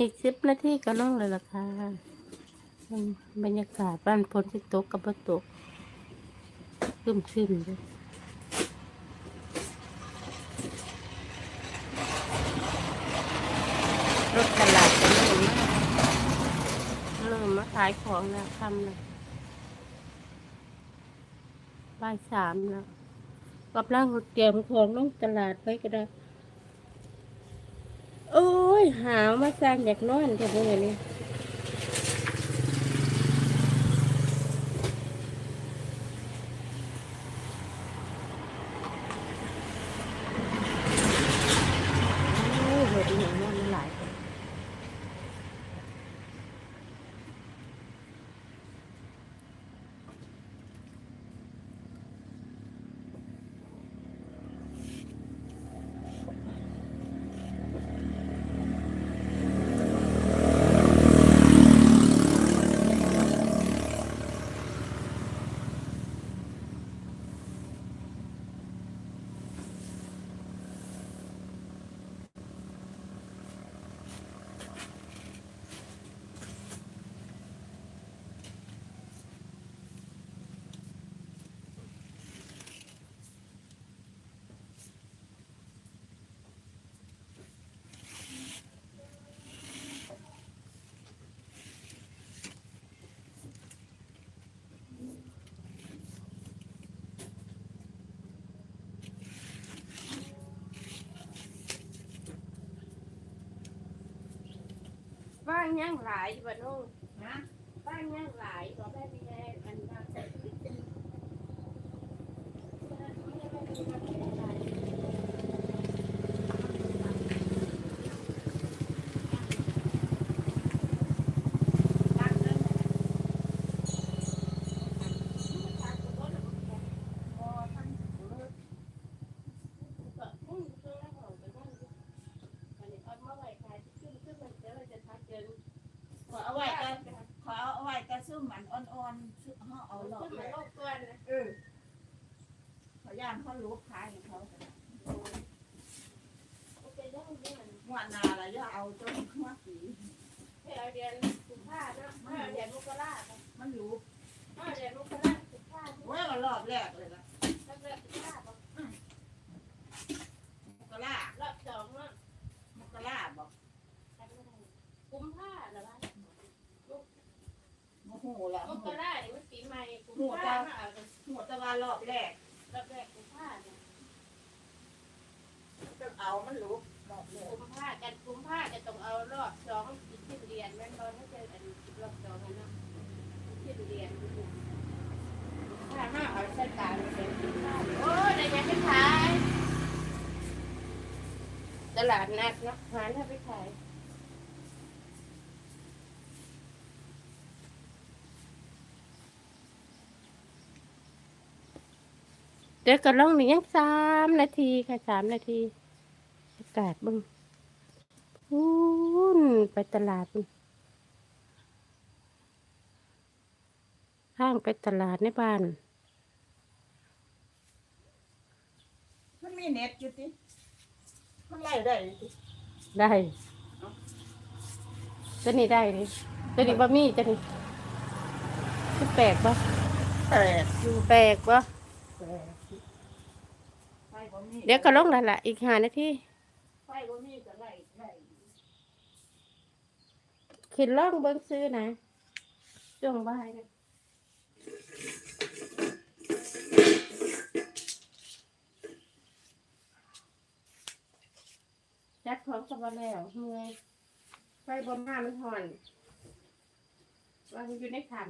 อีกสิบนาทีก็ลงเลยล่ะค่ะบรรยากาศบ้านพนที่ตกกับบ่ตกซึมซึมๆเลยรถตลาดจะเริ่มากเริ่มมาขายของแล้วทำแล้วบ่ายสามแล้วกำลังเตรียมของลงตลาดไปก็ได้ ยหาวมาสร้างอยากนอนแต่พวกนี้ บ้านย่างหลายบ่นุ่งนะบ้านย่างหลายก็ได้ไม่ได้อันบ้านแต่ขอเอาไว้กันขอเอาไว้กัน ซุ่มมันอ่อนๆซุ่มห่อเอาหลอกเลยเออขอย่านเขารู้ขายของเขาหวานนาละอย่าเอาจนหัวสีเดือนสุภาพนะเดือนมกรามันรู้เดือนมกราสุภาพเว้ยก็รอบแรกเลยละ แล้วเดือนสุภาพ มกราร อบสองเนาะ มกราบอก กุมภาเหรอวะ โมโหละมกราเนี่ยมันปีใหม่กุมภามาเอาหัวตะวันรอบแรกรอบแรกกุมภาเนี่ยจะเอามันรู้รอบแรกกุมภากันกุมภาจะต้องเอารอบสองติดที่เรียนแม่นบอลถ้าเจออันรอบสองนะที่เรียนถ้ามาเอาเส้นกลางเป็นกุมภาโอ้ยได้ยังไปขายตลาดนัดเนาะหาเนี่ยไปขาย เดี๋ยวก็ลงหนึ่งยังสามนาทีค่ะสามนาทีอากาศเบึงพูนไปตลาดพุ่นห้างไปตลาดในบ้าน มันมีเน็ตอยู่ติมันไล่ได้อยู่ติได้ตัวนี้ได้เลยตัวนี้บะมี่ตัวนี้คือแปลกปะแต่แปลกปะแต่ไฟบ่มี เดี๋ยวก็ลงแล้วล่ะ อีกห้านาทีไฟบ่มีก็ไล่ไล่ขึ้นล่องเบิ้งซื้อนะช่วงบ่ายนะจัดของสบายแล้วเมื่อยไฟบนหน้ามันห่อนวางอยู่ในถัง